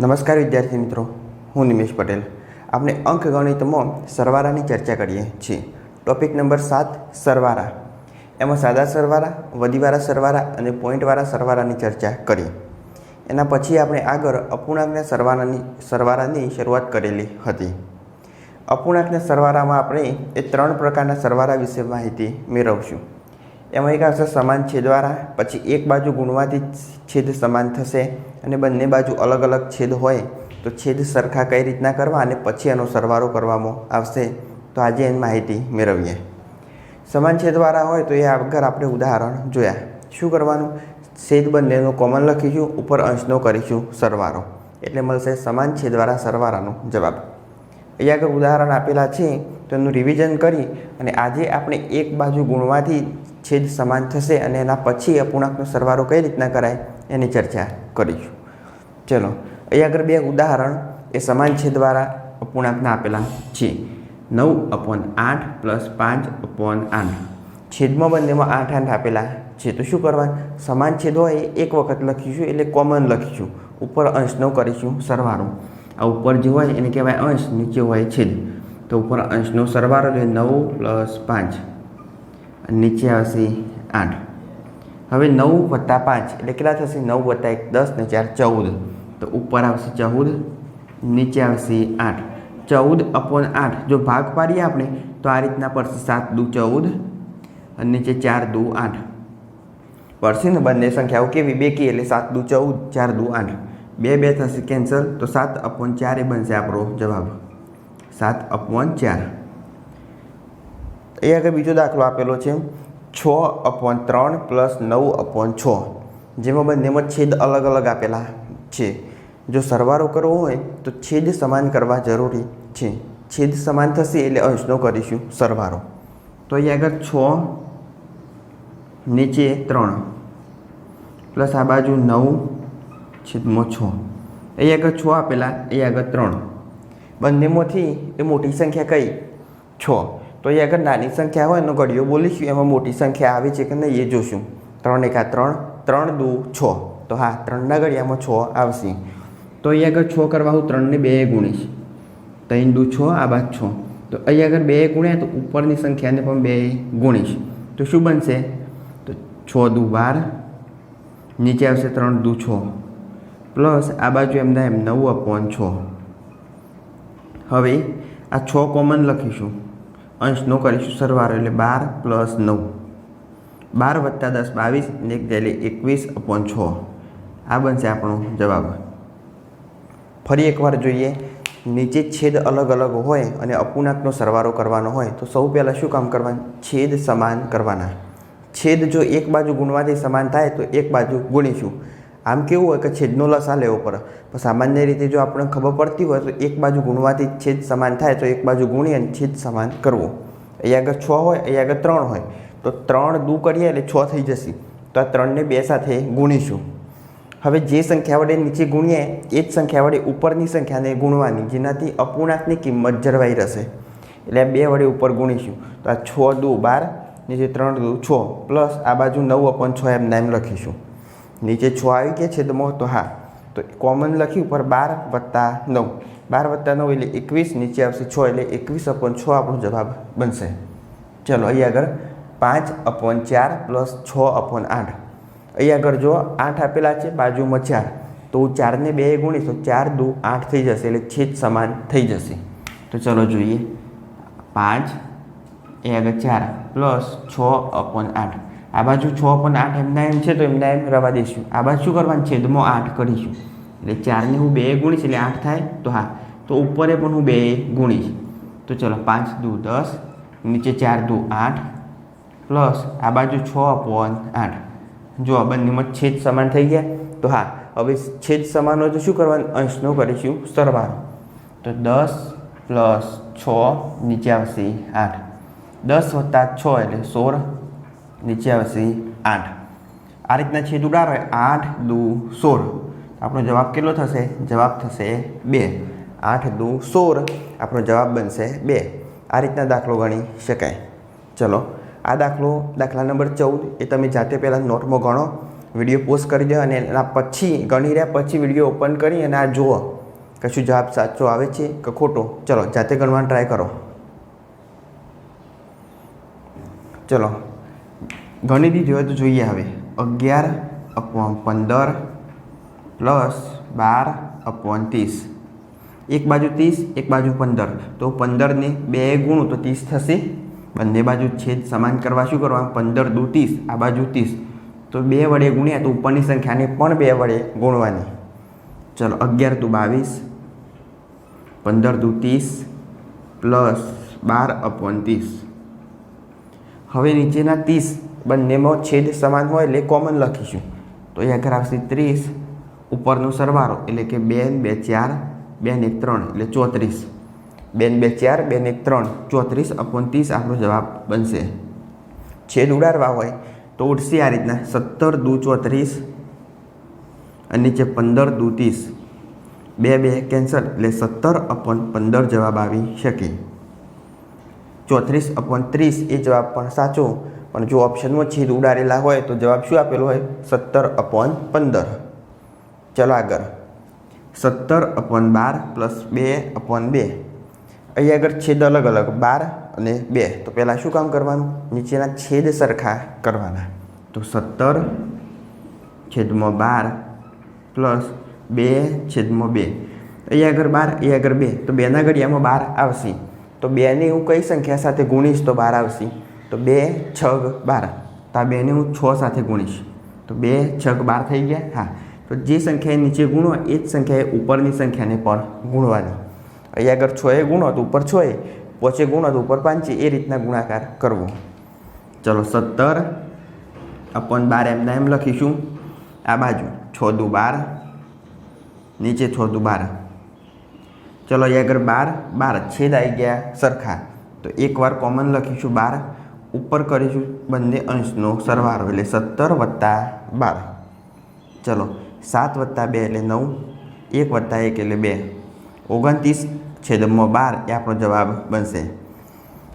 નમસ્કાર વિદ્યાર્થી મિત્રો, હું નિમેશ પટેલ. આપણે અંકગણિતમાં સરવાળાની ચર્ચા કરીએ છીએ. ટોપિક નંબર સાત, સરવાળા. એમાં સાદા સરવાળા, વધીવાળા સરવાળા અને પોઈન્ટવાળા સરવાળાની ચર્ચા કરી એના પછી આપણે આગળ અપૂર્ણાંકના સરવાળાની સરવાળાની શરૂઆત કરેલી હતી. અપૂર્ણાંકના સરવાળામાં આપણે એ ત્રણ પ્રકારના સરવાળા વિશે માહિતી મેળવશું. એમાં એક આવશે સમાન છેદવાળા પછી એક બાજુ ગુણવાથી છેદ સમાન થશે અને બંને બાજુ અલગ અલગ છેદ હોય તો છેદ સરખા કઈ રીતના કરવા અને પછી એનો સરવાળો કરવામાં આવશે. તો આજે એની માહિતી મેળવીએ. સમાન છેદવાળા હોય તો એ આગળ આપણે ઉદાહરણ જોયા. શું કરવાનું? છેદ બંનેનો કોમન લખીશું, ઉપર અંશનો કરીશું સરવાળો. એટલે મળશે સમાન છેદવાળા સરવાળાનો જવાબ. અહીંયા આગળ ઉદાહરણ આપેલા છે, તો એનું રિવિઝન કરી અને આજે આપણે એક બાજુ ગુણવાથી છેદ સમાન થશે અને એના પછી અપૂર્ણાંકનો સરવાળો કઈ રીતના કરાય એની ચર્ચા કરીશું. ચલો અહીંયા આગળ બે ઉદાહરણ એ સમાન છેદવાળા અપૂર્ણાંકના આપેલા છે. નવ અપોન આઠ પ્લસ પાંચ અપોન આઠ. છેદમાં બંનેમાં આઠ આઠ આપેલા છે. તો શું કરવાનું? સમાન છેદ હોય એક વખત લખીશું એટલે કોમન લખીશું. ઉપર અંશનો કરીશું સરવાળો. આ ઉપર જે હોય એને કહેવાય અંશ, નીચે હોય છેદ. તો ઉપર અંશનો સરવાળો એટલે નવ પ્લસ પાંચ. નીચે આવશે આઠ. હવે નવ વત્તા પાંચ, એટલે કેટલા થશે? નવ વત્તા એક, દસ ને ચાર, ચૌદ. તો ઉપર આવશે ચૌદ, નીચે આવશે આઠ. ચૌદ અપોન આઠ, જો ભાગ પાડીએ આપણે, તો આ રીતના પડશે સાત, દુ ચૌદ, અને નીચે ચાર, દુ આઠ. પડશે ને બંને સંખ્યાઓ કેવી? બેકી એટલે સાત, દુ ચૌદ, ચાર, દુ આઠ. બે બે થશે, કેન્સલ. તો સાત અપોન ચાર એ બનશે આપણો જવાબ. સાત અપોન ચાર. એ આગળ બીજો દાખલો આપેલો છે. છ અપોન ત્રણ પ્લસ નવ અપોન છ. જેમાં બંનેમાં છેદ અલગ અલગ આપેલા છે. જો સરવાળો કરવો હોય તો છેદ સમાન કરવા જરૂરી છે. છેદ સમાન થશે એટલે અંશનો કરીશું સરવાળો. તો અહીં આગળ છ, નીચે ત્રણ. પ્લસ આ બાજુ નવ, છેદમાં છ. અહીં આગળ છ આપેલા એ આગળ ત્રણ. બંનેમાંથી એ મોટી સંખ્યા કઈ? છ. તો એ આગળ નાની સંખ્યા હોય એનો ઘડીઓ બોલીશું, એમાં મોટી સંખ્યા આવે છે કે નહીં એ જોશું. ત્રણ એકા ત્રણ ત્રણ દુ છ. તો હા, ત્રણના ઘડિયામાં છ આવશે. તો અહીં આગળ છ કરવા હું ત્રણને બે ગુણીશ. ત્રણ દુ છ, આ બાદ છ. તો અહીં આગળ બે ગુણ્યા તો ઉપરની સંખ્યાને પણ બે ગુણીશ. તો શું બનશે? તો છ દુ બાર, નીચે આવશે ત્રણ દુ છ. પ્લસ આ બાજુ એમના એમ નવ અપોન છ. હવે આ છ કોમન લખીશું. અંશનો કરીશું સરવાળો એટલે બાર પ્લસ નવ. બાર વત્તા દસ બાવીસ ને એટલે એકવીસ અપોન છ. આ બનશે આપણો જવાબ. ફરી એકવાર જોઈએ. નીચે છેદ અલગ અલગ હોય અને અપૂર્ણાંકનો સરવાળો કરવાનો હોય, તો સૌ પહેલાં શું કામ કરવાનું? છેદ સમાન કરવાના. છેદ જો એક બાજુ ગુણવાથી સમાન થાય, તો એક બાજુ ગુણીશું. આમ કેવું હોય કે છેદનો લસા લેવો પડે. સામાન્ય રીતે જો આપણને ખબર પડતી હોય તો એક બાજુ ગુણવાથી છેદ સમાન થાય તો એક બાજુ ગુણી અને છેદ સમાન કરવો. અહીંયા આગળ છ હોય, અહીંયા આગળ ત્રણ હોય. તો ત્રણ દુ કરીએ એટલે છ થઈ જશે. તો આ ત્રણને બે સાથે ગુણીશું. હવે જે સંખ્યા વડે નીચે ગુણીએ, એ જ સંખ્યા વડે ઉપરની સંખ્યાને ગુણવાની, જેનાથી અપૂર્ણાંકની કિંમત જળવાઈ રહેશે. એટલે બે વડે ઉપર ગુણીશું. તો આ છ દુ બાર, નીચે ત્રણ દુ છ, પ્લસ આ બાજુ નવ અપન છ એમ નામ લખીશું. નીચે છ આવી ગયા છેદમાં તો હા. તો કોમન લખ્યું ઉપર બાર વત્તા નવ. બાર વત્તા નવ એટલે એકવીસ, નીચે આવશે છ એટલે એકવીસ અપોન છ આપણો જવાબ બનશે. ચલો, અહીં આગળ પાંચ અપોન ચાર પ્લસ છ અપોન આઠ. અહીં આગળ જો આઠ આપેલા છે, બાજુમાં ચાર. તો હું ચારને બે ગુણીશ, તો ચાર દુ આઠ થઈ જશે એટલે છેદ સમાન થઈ જશે. તો ચલો જોઈએ. પાંચ એ આગળ ચાર, પ્લસ છ અપોન આઠ. આ બાજુ છ પણ આઠ એમના એમ છે તો એમના એમ રવા દઈશું આ બાજુ શું કરવાનું? છેદમાં આઠ કરીશું. એટલે ચારને હું બે ગુણીશ, એટલે આઠ થાય તો હા. તો ઉપરે પણ હું બે ગુણીશ. તો ચલો પાંચ દુ દસ, નીચે ચાર દુ આઠ, પ્લસ આ બાજુ છ અપોન આઠ. જો આ બંનેમાં છેદ સમાન થઈ ગયા, તો હા. હવે છેદ સમાન હોય તો શું કરવાનું? અંશનો કરીશું સરવાળો. તો દસ પ્લસ છ, નીચે આવશે આઠ. દસ વત્તા છ એટલે સોળ. નીચે આવશે આઠ. આ રીતના છેદ ઉડાડો આઠ દુ સોળ. આપણો જવાબ કેટલો થશે? જવાબ થશે બે. આઠ દુ સોળ આપણો જવાબ બનશે બે. આ રીતના દાખલો ગણી શકાય. ચલો, આ દાખલો દાખલા નંબર ચૌદ એ તમે જાતે પહેલાં નોટમાં ગણો. વીડિયો પોસ્ટ કરી દો અને એના પછી ગણી રહ્યા, પછી વીડિયો ઓપન કરી અને આ જુઓ કશું જવાબ સાચો આવે છે કે ખોટો. ચલો, જાતે ગણવાનો ટ્રાય કરો. ચલો ગણી દીધી હોય તો જોઈએ હવે. અગિયાર અપોન પંદર પ્લસ બાર અપોન ત્રીસ. એક બાજુ ત્રીસ, એક બાજુ પંદર. તો પંદરને બે ગુણું તો ત્રીસ થશે. બંને બાજુ છેદ સમાન કરવા શું કરવા પંદર દુ ત્રીસ, આ બાજુ ત્રીસ. તો બે વડે ગુણ્યા તો ઉપરની સંખ્યાને પણ બે વડે ગુણવાની. ચલો, અગિયાર દુ બાવીસ, પંદર દુ ત્રીસ, પ્લસ બાર અપોન ત્રીસ. હવે નીચેના ત્રીસ બંનેમાં છેદ સમાન હોય એટલે કોમન લખીશું. તો એ આગળ આવશે ત્રીસ, ઉપરનો સરવાળો એટલે કે બે બે, ચાર બે ને ત્રણ એટલે ચોત્રીસ. બે બે, ચાર બે ને ત્રણ, ચોત્રીસ અપોન ત્રીસ આપણો જવાબ બનશે. છેદ ઉડાડવા હોય તો ઉડશે આ રીતના. સત્તર, દુ, ચોત્રીસ અને નીચે પંદર, દુ, ત્રીસ. બે બે, કેન્સલ એટલે સત્તર અપોન પંદર જવાબ આવી શકે. ચોત્રીસ અપોન ત્રીસ એ જવાબ પણ સાચો. પણ જો ઓપ્શનમાં છેદ ઉડાડેલા હોય તો જવાબ શું આપેલો હોય? સત્તર અપોન પંદર. ચલો આગળ. સત્તર અપોન બાર પ્લસ બે અપોન બે. અહીં આગળ છેદ અલગ અલગ, બાર અને બે. તો પહેલાં શું કામ કરવાનું? નીચેના છેદ સરખા કરવાના. તો સત્તર છેદમાં બાર પ્લસ બે છેદમાં બે. અહીં આગળ બાર, અહીં આગળ બે. તો બેના ઘડિયામાં બાર આવશે. તો બેને હું કઈ સંખ્યા સાથે ગુણીશ તો બાર આવશે? તો બે છગ બાર. તો આ બેને હું છ સાથે ગુણીશ. તો બે છગ બાર થઈ ગયા. હા. તો જે સંખ્યાએ નીચે ગુણો, એ જ સંખ્યાએ ઉપરની સંખ્યાને પણ ગુણવાની. અહીંયા આગળ છ એ ગુણો, તો ઉપર છ એ. પોચે ગુણો, તો ઉપર પાંચે એ. રીતના ગુણાકાર કરવો. ચલો સત્તર. અપોન બાર એમના એમ લખીશું. આ બાજુ છ દુ બાર. નીચે છ દુ બાર. ચલો અહીંયા આગળ બાર. બાર છેદ આવી ગયા સરખા. તો એકવાર કોમન લખીશું બાર. ઉપર કરીશું. બંને અંશનો સરવાળો એટલે સત્તર વત્તા બાર. ચલો, સાત વત્તા બે એટલે નવ, એક વત્તા એક એટલે બે. ઓગણત્રીસ છેદમાં બાર એ આપણો જવાબ બનશે.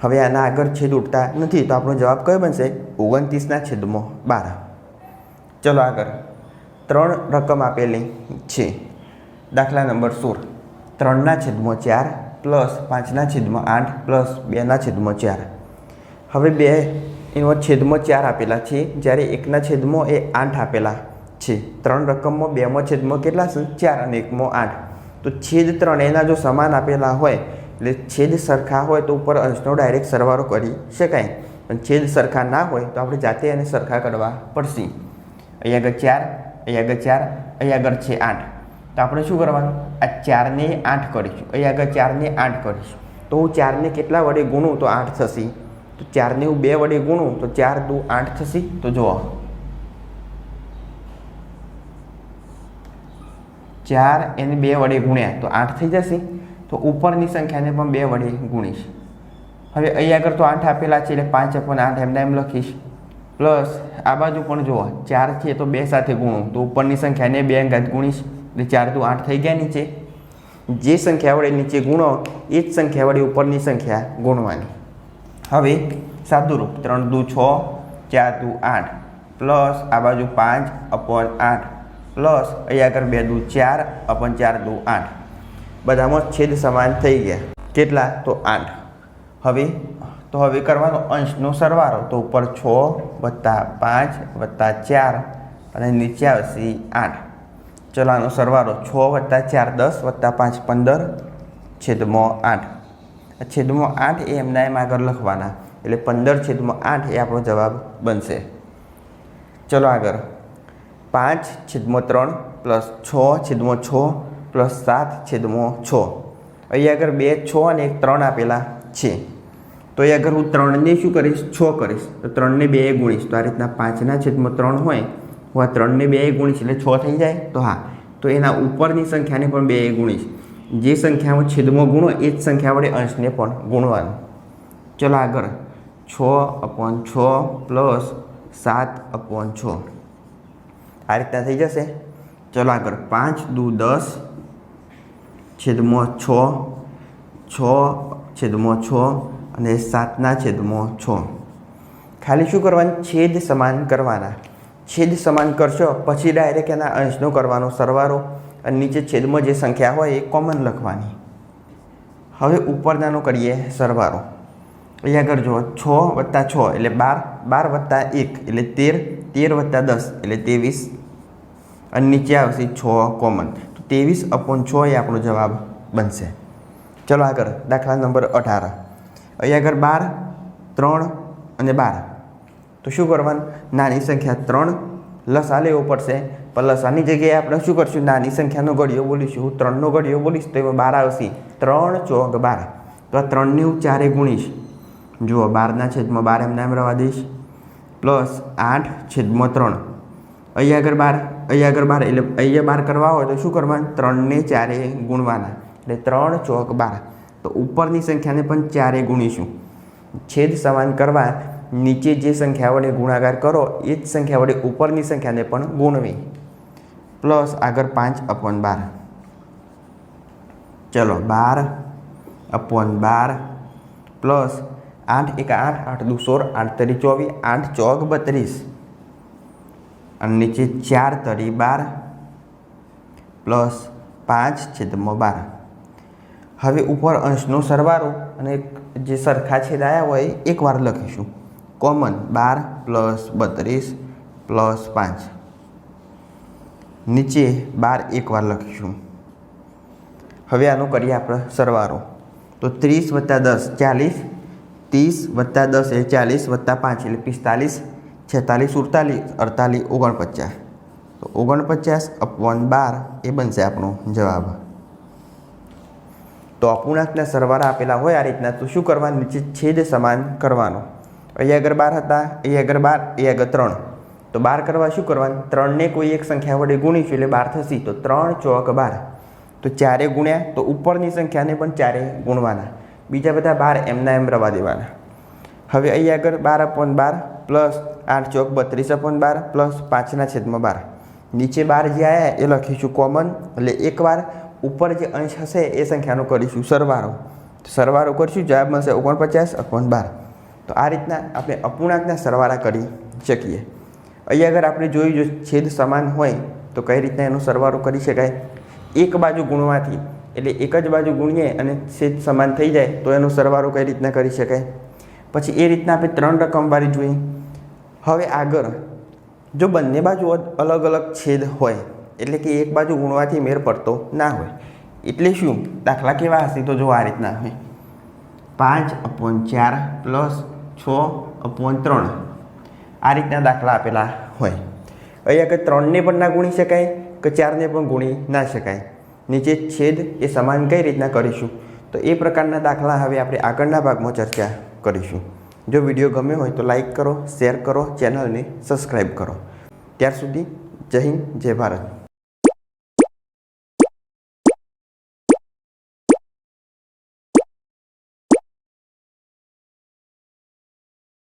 હવે આના આગળ છેદ ઉઠતા નથી, તો આપણો જવાબ કયો બનશે? ઓગણત્રીસના છેદમાં બાર. ચલો આગળ. ત્રણ રકમ આપેલી છે. દાખલા નંબર સોળ. ત્રણના છેદમાં ચાર પ્લસ પાંચના છેદમાં આઠ પ્લસ બેના છેદમાં ચાર. હવે બે એનો છેદમાં ચાર આપેલા છે. જ્યારે એકના છેદમાં એ આઠ આપેલા છે. ત્રણ રકમમાં બેમાં છેદમાં કેટલા છે? ચાર અને એકમાં આઠ. તો છેદ ત્રણ એના જો સમાન આપેલા હોય, એટલે છેદ સરખા હોય તો ઉપર અંશનો ડાયરેક્ટ સરવાળો કરી શકાય. પણ છેદ સરખા ના હોય તો આપણે જાતે એને સરખા કરવા પડશે. અહીં આગળ ચાર, અહીં આગળ ચાર, અહીં આગળ છે આઠ. તો આપણે શું કરવાનું? આ ચારને આઠ કરીશું. અહીં આગળ ચારને આઠ કરીશું. તો હું ચારને કેટલા વડે ગુણું? તો આઠ થશે. તો ચારને હું બે વડે ગુણું, તો ચાર દુ આઠ થશે, તો જુઓ. ચાર એને બે વડે ગુણ્યા, તો આઠ થઈ જશે, તો ઉપરની સંખ્યાને પણ બે વડે ગુણીશ. હવે અહીં આગળ તો આઠ આપેલા છે, એટલે પાંચ અપન આઠ એમના એમ લખીશ. પ્લસ આ બાજુ પણ જુઓ, ચાર છે તો બે સાથે ગુણું, તો ઉપરની સંખ્યાને બે અંગાત ગુણીશ, એટલે ચાર દુ આઠ થઈ ગયા નીચે. જે સંખ્યા વડે નીચે ગુણો, એ જ સંખ્યા વડે ઉપરની સંખ્યા ગુણવાની. હવે સાદુરૂપ, ત્રણ દુ છ, ચાર દુ આઠ. પ્લસ આ બાજુ પાંચ અપોન આઠ. પ્લસ અહીંયા આગળ બે દુ ચાર અપન ચાર દુ આઠ. બધામાં છેદ સમાન થઈ ગયા. કેટલા? તો આઠ. હવે, તો હવે કરવાનો અંશનો સરવાળો. તો ઉપર છ વત્તા પાંચ વત્તા ચાર અને નીચે આવશે આઠ. ચલાનો સરવારો છ વત્તા ચાર દસ વત્તા પાંચ પંદર છેદમાં આઠ. છેદમાં આઠ એ એમના એમ આગળ લખવાના. એટલે પંદર છેદમાં આઠ એ આપણો જવાબ બનશે. ચલો આગળ. પાંચ છેદમાં ત્રણ પ્લસ છ છેદમાં છ પ્લસ સાત છેદમાં છ. અહીં આગળ બે છ અને એક ત્રણ આપેલા છે. તો એ આગળ હું ત્રણને શું કરીશ? છ કરીશ. તો ત્રણને બે ગુણીશ. તો આ રીતના પાંચના છેદમાં ત્રણ હોય, હું આ ત્રણને બે ગુણીશ એટલે છ થઈ જાય? તો હા. તો એના ઉપરની સંખ્યાને પણ બે ગુણીશ. જે સંખ્યામાં છેદમાં ગુણો, એ જ સંખ્યા વડે અંશને પણ ગુણવાનું. ચલો આગળ. છ અપોન છ પ્લસ સાત અપોન છ. આ રીતના થઈ જશે. ચલો આગળ. પાંચ દુ દસ છેદમાં છ છ છેદમાં છ અને સાતના છેદમાં છ. ખાલી શું કરવાનું? છેદ સમાન કરવાના. છેદ સમાન કરશો, પછી ડાયરેક્ટ એના અંશનો કરવાનો સરવાળો. અને નીચે છેદમાં જે સંખ્યા હોય એ કોમન લખવાની. હવે ઉપરનાનો કરીએ સરવાળો. અહીંયા આગળ જુઓ, છ વત્તા છ એટલે બાર બાર વત્તા એક એટલે તેર તેર વત્તા દસ એટલે ત્રેવીસ. અને નીચે આવશે છ કોમન તો ત્રેવીસ અપોન છ એ આપણો જવાબ બનશે. ચલો આગળ, દાખલા નંબર અઢાર. અહીંયા આગળ બાર, ત્રણ અને બાર. તો શું કરવાનું? નાની સંખ્યા ત્રણ લસા લેવો પડશે. પણ લસાની જગ્યાએ આપણે શું કરશું? નાની સંખ્યાનો ઘડિયો બોલીશું. હું ત્રણનો ઘડિયો બોલીશ, તો એમાં બાર આવશે. ત્રણ ચોક બાર. તો આ ત્રણને હું ચારે ગુણીશ. જુઓ, બારના છેદમાં બાર એમના એમ રવા દઈશ. પ્લસ આઠ છેદમાં ત્રણ. અહીંયા આગળ બાર, અહીંયા આગળ બાર. એટલે અહીંયા બાર કરવા હોય તો શું કરવાનું? ત્રણને ચારે ગુણવાના. એટલે ત્રણ ચોક બાર. તો ઉપરની સંખ્યાને પણ ચારે ગુણીશું. છેદ સમાન કરવા નીચે જે સંખ્યા વડે ગુણાકાર કરો, એ જ સંખ્યા વડે ઉપરની સંખ્યાને પણ ગુણવી. પ્લસ આગળ પાંચ અપોન બાર. ચલો, બાર અપોન બાર પ્લસ આઠ એક આઠ આઠ દુ સોળ, આઠ તરી ચોવીસ, આઠ ચોક બત્રીસ. અને નીચે ચાર તરી બાર પ્લસ પાંચ છેદમાં બાર. હવે ઉપર અંશનો સરવારો અને જે સરખા છેદ આવ્યા હોય એકવાર લખીશું. કોમન બાર પ્લસ બત્રીસ પ્લસ પાંચ નીચે બાર એકવાર લખીશું. હવે આનો કરીએ આપણે સરવારો તો ત્રીસ વત્તા દસ ચાલીસ, ત્રીસ વત્તા દસ એ ચાલીસ વત્તા પાંચ એટલે પિસ્તાલીસ, છેતાલીસ સુડતાલીસ, અડતાલીસ ઓગણપચાસ. તો ઓગણપચાસ અપવન બાર એ બનશે આપણો જવાબ. તો અપૂર્ણાંકના સરવાળા આપેલા હોય આ રીતના, તો શું કરવાનું? નીચે છેદ સમાન કરવાનો. અહીંયા આગળ બાર હતા, અહીંયા આગળ બાર, અહીંયા આગળ ત્રણ. તો બાર કરવા શું કરવાનું? ત્રણને કોઈ એક સંખ્યા વડે ગુણીશું એટલે બાર થશે. તો ત્રણ ચોક બાર. તો ચારે ગુણ્યા, તો ઉપરની સંખ્યાને પણ ચારે ગુણવાના. બીજા બધા બાર એમના એમ રવા દેવાના. હવે અહીંયા આગળ બાર અપોન બાર પ્લસ આઠ ચોક બત્રીસ અપોન બાર પ્લસ પાંચના છેદમાં બાર. નીચે બાર જે આવ્યા એ લખીશું કોમન. એટલે એકવાર ઉપર જે અંશ હશે એ સંખ્યાનો કરીશું સરવારો સરવાળો કરીશું, જવાબ મળશે ઓગણપચાસ અપોન બાર. તો આ રીતના આપણે અપૂર્ણાંકના સરવાળા કરી શકીએ. અહીંયા આગળ આપણે જોયું જો છેદ સમાન હોય તો કઈ રીતના એનો સરવાળો કરી શકાય? એક બાજુ ગુણવાથી, એટલે એક જ બાજુ ગુણીએ અને છેદ સમાન થઈ જાય તો એનો સરવાળો કઈ રીતના કરી શકાય? પછી એ રીતના આપણે ત્રણ રકમવાળી જોઈએ. હવે આગળ, જો બંને બાજુ અલગ અલગ છેદ હોય, એટલે કે એક બાજુ ગુણવાથી મેર પડતો ના હોય, એટલે શું? દાખલા કેવા હશે તો જો આ રીતના હોય. પાંચ અપોન ચાર પ્લસ છ અપોન ત્રણ. આ રીતના દાખલા આપેલા હોય. અહીંયા કે ત્રણને પણ ના ગુણી શકાય, કે ચારને પણ ગુણી ના શકાય. નીચે છેદ એ સમાન કઈ રીતના કરીશું? તો એ પ્રકારના દાખલા હવે આપણે આગળના ભાગમાં ચર્ચા કરીશું. જો વીડિયો ગમ્યો હોય તો લાઈક કરો, શેર કરો, ચેનલને સબસ્ક્રાઈબ કરો. ત્યાર સુધી જય હિન્દ, જય ભારત.